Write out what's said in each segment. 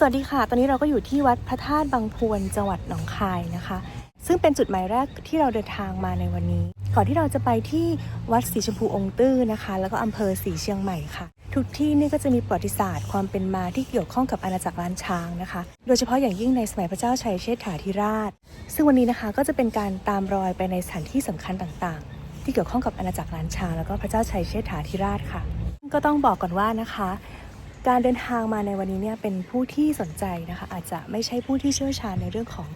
สวัสดีค่ะ ตอนนี้เราก็อยู่ที่วัดพระธาตุบางพวนจังหวัดหนองคายนะคะ ซึ่งเป็นจุดหมายแรกที่เราเดินทางมาในวันนี้ ก่อนที่เราจะไปที่วัดสีชมพูองค์ตื้อนะคะ แล้วก็อำเภอสีเชียงใหม่ค่ะ ทุกที่นี่ก็จะมีประวัติศาสตร์ความเป็นมาที่เกี่ยวข้องกับอาณาจักรล้านช้างนะคะ โดยเฉพาะอย่างยิ่งในสมัยพระเจ้าชัยเชษฐาธิราช ซึ่งวันนี้นะคะก็จะเป็นการตามรอยไปในสถานที่สำคัญต่างๆ ที่เกี่ยวข้องกับอาณาจักรล้านช้างแล้วก็พระเจ้าชัยเชษฐาธิราชค่ะ ก็ต้องบอกก่อนว่านะคะ การเดินทางมาในวันนี้เนี่ยเป็นผู้ที่สนใจนะคะ อาจจะไม่ใช่ผู้ที่เชี่ยวชาญในเรื่องของ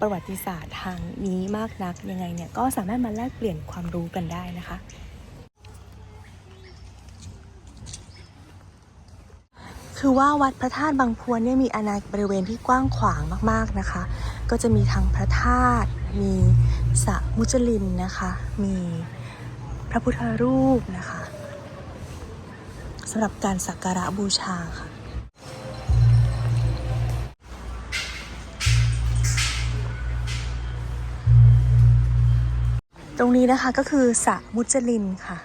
ประวัติศาสตร์ทางนี้มากนักยังไงเนี่ยก็สามารถมาแลกเปลี่ยนความรู้กันได้นะคะ คือว่าวัดพระธาตุบางพวนเนี่ยมีอาณาบริเวณที่กว้างขวางมากๆนะคะ ก็จะมีทั้งพระธาตุมีสระมุจลินนะคะ มีพระพุทธรูปนะคะ สำหรับการสักการะบูชาค่ะ ตรงนี้นะคะก็คือสระมุจลินค่ะ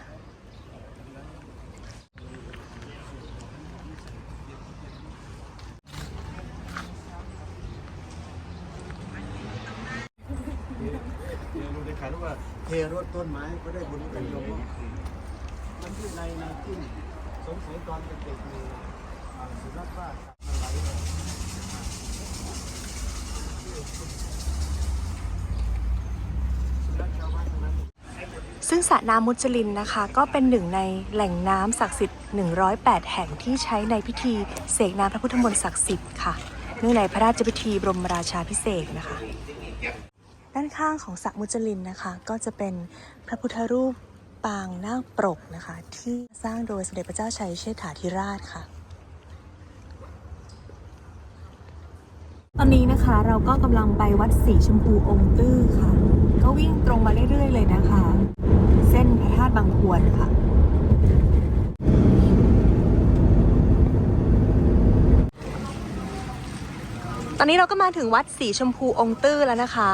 เทรถในขันว่าเทรถต้นไม้ก็ได้บุญเป็นโยมมันที่ในนาจิ้ม สงสัยตอนเด็กๆมีสุนัขบ้ามันไหลออกซึ่งสระน้ำมุจลินนะคะ ก็เป็นหนึ่งในแหล่งน้ำศักดิ์สิทธิ์ 108 แห่งที่ใช้ในพิธีเสกน้ำพระพุทธมนต์ศักดิ์สิทธิ์ค่ะ เนื่องในพระราชพิธีบรมราชาพิเศษนะคะ ด้านข้างของสระมุจลินนะคะ ก็จะเป็นพระพุทธรูป ปางนาคปรกนะคะ ที่สร้างโดยสมเด็จพระเจ้าชัยเชษฐาธิราชค่ะ ตอนนี้นะคะเราก็กำลังไปวัดสีชมพูองค์ตื้อค่ะ ก็วิ่งตรงมาเรื่อยๆเลยนะคะ เส้นพระธาตุบางพวนค่ะตอนนี้เราก็มาถึงวัดสีชมพูองค์ตื้อแล้วนะคะ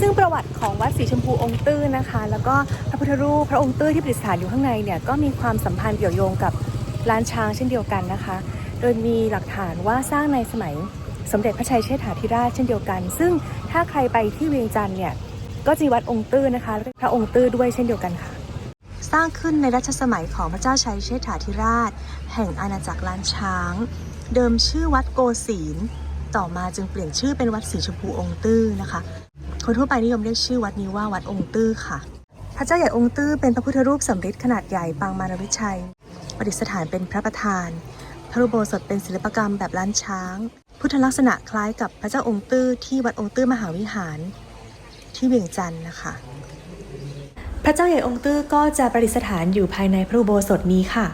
ซึ่งประวัติของวัดสีชมพูองค์ตื้อนะคะ แล้วก็พระพุทธรูปพระองค์ตื้อที่ประดิษฐานอยู่ข้างในเนี่ยก็มีความสัมพันธ์เกี่ยวโยงกับล้านช้างเช่นเดียวกันนะคะ โดยมีหลักฐานว่าสร้างในสมัยสมเด็จพระชัยเชษฐาธิราชเช่นเดียวกัน ซึ่งถ้าใครไปที่เวียงจันทร์เนี่ยก็จะมีวัดองค์ตื้อนะคะ พระองค์ตื้อด้วยเช่นเดียวกันค่ะ สร้างขึ้นในรัชสมัยของพระเจ้าชัยเชษฐาธิราช แห่งอาณาจักรล้านช้าง เดิมชื่อวัดโกศีลต่อมาจึงเปลี่ยนชื่อเป็นวัดสีชมพูองค์ตื้อนะคะ คนทั่วไปนิยมเรียกชื่อวัดนี้ว่าวัดองค์ตื้อค่ะ พระเจ้าใหญ่องค์ตื้อเป็นพระพุทธรูปสำริดขนาดใหญ่ปางมารวิชัย ประดิษฐานเป็นพระประธาน พระอุโบสถเป็นศิลปกรรมแบบล้านช้าง พุทธลักษณะคล้ายกับพระเจ้าองค์ตื้อที่วัดองค์ตื้อมหาวิหาร ที่เวียงจันทร์นะคะ พระเจ้าใหญ่องค์ตื้อก็จะประดิษฐานอยู่ภายในพระอุโบสถนี้ค่ะ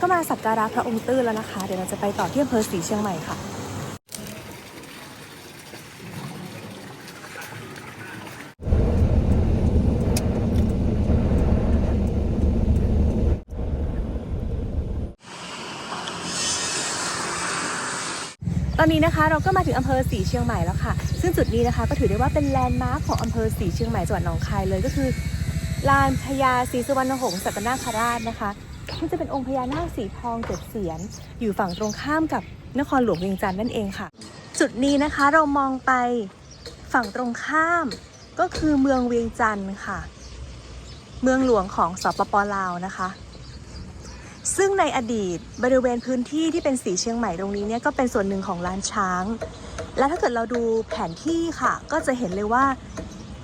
ก็มาสักการะพระองค์ตื้อแล้วนะคะ เดี๋ยวเราจะไปต่อที่อำเภอศรีเชียงใหม่ค่ะตอนนี้นะคะเราก็มาถึงอำเภอศรีเชียงใหม่แล้วค่ะ ซึ่งจุดนี้นะคะก็ถือได้ว่าเป็นแลนด์มาร์คของอำเภอศรีเชียงใหม่จังหวัดหนองคายเลยก็คือลานพญาศรีสุวรรณหงส์สัตนาคราชนะคะ ที่จะเป็นองค์พญานาคสีทองเจ็ดเสียน อยู่ฝั่งตรงข้ามกับนครหลวงเวียงจันทร์นั่นเองค่ะ จุดนี้นะคะเรามองไปฝั่งตรงข้าม ก็คือเมืองเวียงจันทร์ค่ะ เมืองหลวงของสปปลาวนะคะ ซึ่งในอดีตบริเวณพื้นที่ที่เป็นสีเชียงใหม่ตรงนี้เนี่ยก็เป็นส่วนหนึ่งของล้านช้าง และถ้าเกิดเราดูแผนที่ค่ะ ก็จะเห็นเลยว่า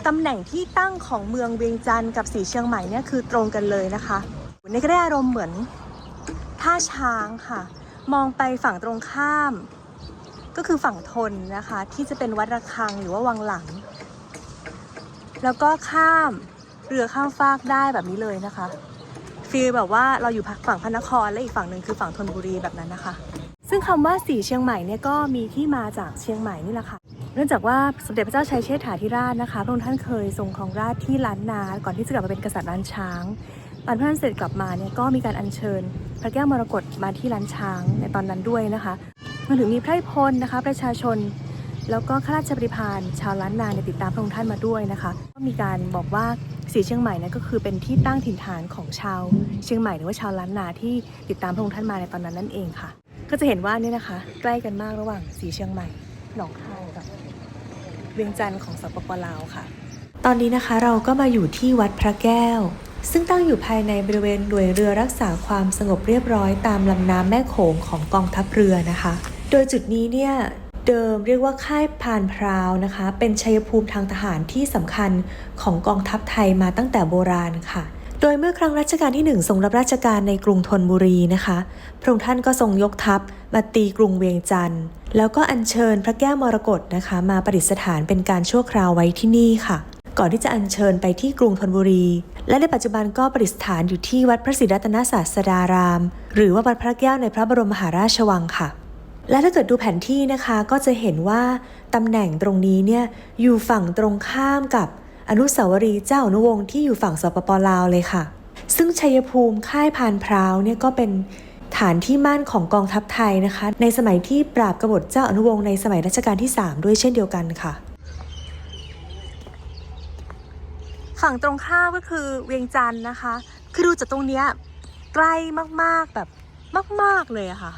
ตำแหน่งที่ตั้งของเมืองเวียงจันทร์กับสีเชียงใหม่เนี่ยคือตรงกันเลยนะคะ นี่ก็ได้อารมณ์เหมือนท่าช้างค่ะ มองไปฝั่งตรงข้าม ก็คือฝั่งทนนะคะ ที่จะเป็นวัดระฆังหรือว่าวังหลัง แล้วก็ข้ามเรือข้ามฟากได้แบบนี้เลยนะคะฟีลแบบว่าเราอยู่ฝั่งพระนครและอีกฝั่งหนึ่งคือฝั่งธนบุรีแบบนั้นนะคะ ซึ่งคำว่าสีเชียงใหม่เนี่ยก็มีที่มาจากเชียงใหม่นี่แหละค่ะเนื่องจากว่าสมเด็จพระเจ้าชัยเชษฐาธิราชนะคะพระองค์ท่านเคยทรงครองราชที่ล้านนา ก่อนที่จะกลับมาเป็นกษัตริย์ล้านช้าง ตอนพระท่านเสด็จกลับมาเนี่ยก็มีการอัญเชิญ พระแก้วมรกตมาที่ล้านช้างในตอนนั้นด้วยนะคะรวมถึงมีไพร่พลนะคะ ประชาชน แล้วก็ข้าราชบริพารชาวล้านนาเนี่ยติดตามพระองค์ท่านมาด้วยนะคะก็มีการบอกว่าสีเชียงใหม่นี่ยก็คือเป็นที่ตั้งถิ่นฐานของชาวเชียงใหม่หรือว่าชาวล้านนาที่ติดตามพระองค์ท่านมาในตอนนั้นนั่นเองค่ะ ก็จะเห็นว่านี่นะคะ ใกล้กันมากระหว่างสีเชียงใหม่หนองคายกับเวียงจันทร์ของสปปลาวค่ะ ตอนนี้นะคะเราก็มาอยู่ที่วัดพระแก้ว ซึ่งตั้งอยู่ภายในบริเวณหน่วยเรือรักษาความสงบเรียบร้อยตามลำน้ำแม่โขงของกองทัพเรือนะคะ โดยจุดนี้เนี่ยเดิมเรียกว่าค่ายพานพราวนะคะ เป็นชัยภูมิทางทหารที่สำคัญของกองทัพไทยมาตั้งแต่โบราณค่ะ โดยเมื่อครั้งรัชกาลที่หนึ่งทรงรับราชการในกรุงธนบุรีนะคะ พระองค์ท่านก็ทรงยกทัพมาตีกรุงเวียงจันทร์ แล้วก็อัญเชิญพระแก้วมรกตนะคะ มาประดิษฐานเป็นการชั่วคราวไว้ที่นี่ค่ะ ก่อนที่จะอัญเชิญไปที่กรุงธนบุรี และในปัจจุบันก็ประดิษฐานอยู่ที่วัดพระศรีรัตนศาสดาราม หรือว่าวัดพระแก้วในพระบรมมหาราชวังค่ะ และถ้าเกิดดูแผนที่นะคะก็จะเห็นว่าตำแหน่งตรงนี้เนี่ยอยู่ฝั่งตรงข้ามกับอนุสาวรีย์เจ้าอนุวงศ์ที่อยู่ฝั่งสปปลาวเลยค่ะ ซึ่งชัยภูมิค่ายพานพร้าวเนี่ยก็เป็นฐานที่มั่นของกองทัพไทยนะคะ ในสมัยที่ปราบกบฏเจ้าอนุวงศ์ในสมัยรัชกาลที่ 3 ด้วยเช่นเดียวกันค่ะ ฝั่งตรงข้ามก็คือเวียงจันทร์นะคะ คือดูจากตรงเนี้ยใกล้มากๆแบบมาก ๆ เลยอะค่ะ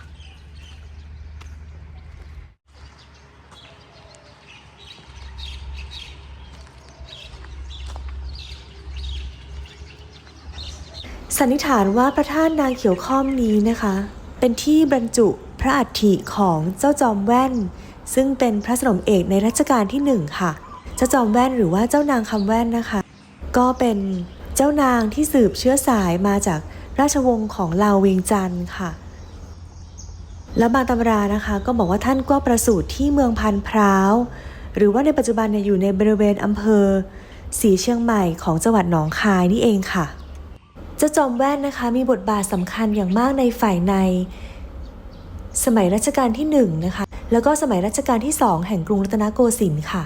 สันนิษฐานว่าพระธาตุนางเขียวข้อมนี้นะคะ เป็นที่บรรจุพระอัฐิของเจ้าจอมแว่น ซึ่งเป็นพระสนมเอกในรัชกาลที่หนึ่งค่ะ เจ้าจอมแว่นหรือว่าเจ้านางคำแว่นนะคะ ก็เป็นเจ้านางที่สืบเชื้อสายมาจากราชวงศ์ของลาวเวียงจันทร์ค่ะ แล้วบางตำรานะคะก็บอกว่าท่านก็ประสูติที่เมืองพันพร้าว หรือว่าในปัจจุบันเนี่ยอยู่ในบริเวณอำเภอสีเชียงใหม่ของจังหวัดหนองคายนี่เองค่ะ เจ้าจอมแว่นนะคะมีบทบาทสำคัญอย่างมากในฝ่ายใน สมัยรัชกาลที่หนึ่งนะคะแล้วก็สมัยรัชกาลที่สองแห่งกรุงรัตนโกสินทร์ค่ะ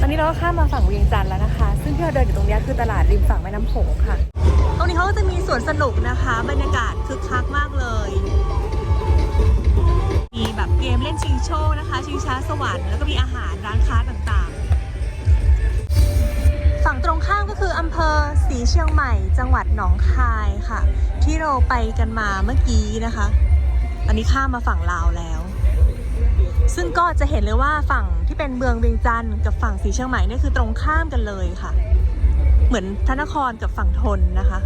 ตอนนี้เราก็ ข้ามมาฝั่งเวียงจันทร์แล้วนะคะ ซึ่งที่เราเดินอยู่ตรงนี้คือตลาดริมฝั่งแม่น้ำโขงค่ะ ตรงนี้เขาก็จะมีสวนสนุกนะคะ บรรยากาศคึกคักมากเลย มีแบบเกมเล่นชิงโชคนะคะ ชิงช้าสวรรค์แล้วก็มีอาหารร้านค้าต่างๆ ฝั่งตรงข้ามก็คืออำเภอสีเชียงใหม่ จังหวัดหนองคายค่ะ ที่เราไปกันมาเมื่อกี้นะคะ ตอนนี้ข้ามมาฝั่งลาวแล้ว ซึ่งก็จะเห็นเลยว่าฝั่งที่เป็นเมืองเวียงจันทร์กับฝั่งสีเชียงใหม่เนี่ยคือตรงข้ามกันเลยค่ะ เหมือนพระนครกับฝั่งทนนะคะ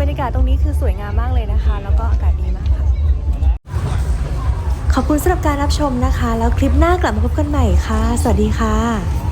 บรรยากาศตรงนี้คือสวยงามมากเลยนะคะ แล้วก็อากาศดีมากค่ะ ขอบคุณสำหรับการรับชมนะคะ แล้วคลิปหน้ากลับมาพบกันใหม่ค่ะ สวัสดีค่ะ